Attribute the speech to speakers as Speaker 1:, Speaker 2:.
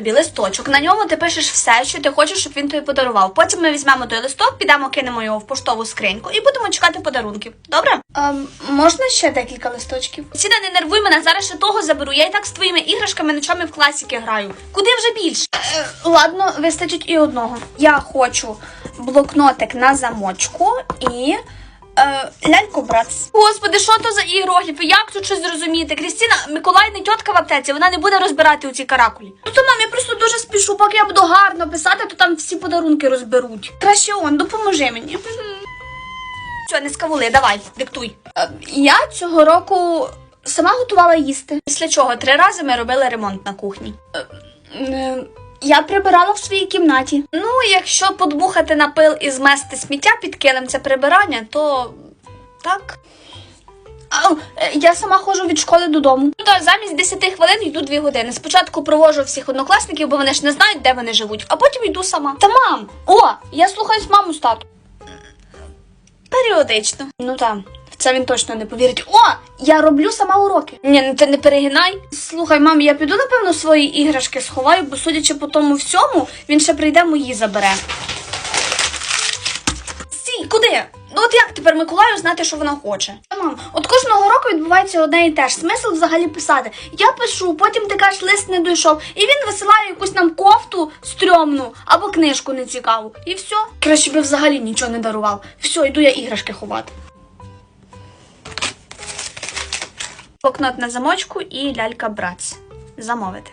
Speaker 1: тобі листочок. На ньому ти пишеш все, що ти хочеш, щоб він тобі подарував. Потім ми візьмемо той листок, підемо, кинемо його в поштову скриньку і будемо чекати подарунків. Добре?
Speaker 2: Ем, можна ще декілька листочків?
Speaker 1: Сіда, не нервуй мене, зараз ще того заберу. Я і так з твоїми іграшками ночами в класіки граю. Куди вже більше?
Speaker 2: Е, ладно, вистачить і одного. Я хочу блокнотик на замочку і е, ляльку братс.
Speaker 1: Господи, що то за іерогліфи? Як тут щось зрозуміти? Крістіна, Миколай не тітка в аптеці, вона не буде розбирати у цій каракулі.
Speaker 2: Ну то мам, я просто дуже спішу, поки я буду гарно писати, то там всі подарунки розберуть. Краще он, допоможи мені.
Speaker 1: Все, не скавули, давай, диктуй.
Speaker 2: Е, я цього року сама готувала їсти.
Speaker 1: Після чого три рази ми робили ремонт на кухні.
Speaker 2: Е, я прибирала в своїй кімнаті.
Speaker 1: Ну, якщо подмухати на пил і змести сміття під килим це прибирання, то так.
Speaker 2: А, е, я сама ходжу від школи додому.
Speaker 1: Так, замість 10 хвилин йду 2 години. Спочатку провожу всіх однокласників, бо вони ж не знають, де вони живуть, а потім йду сама.
Speaker 2: Та мам, о, я слухаюсь маму з тату.
Speaker 1: Періодично.
Speaker 2: Ну так, це він точно не повірить. О, я роблю сама уроки.
Speaker 1: Ні, ну ти не перегинай.
Speaker 2: Слухай, мам, я піду, напевно, свої іграшки сховаю, бо судячи по тому всьому, він ще прийде мої забере.
Speaker 1: Стій, куди? Ну от як тепер Миколаю знати, що вона хоче?
Speaker 2: Мам, от кожного року відбувається одне і те ж. Смисл взагалі писати. Я пишу, потім ти кажеш, лист не дійшов, і він висилає якусь нам кофту стрьомну або книжку нецікаву. І все. Краще би взагалі нічого не дарував. Все, йду я іграшки ховати.
Speaker 1: Блокнот на замочку і лялька брац. Замовити.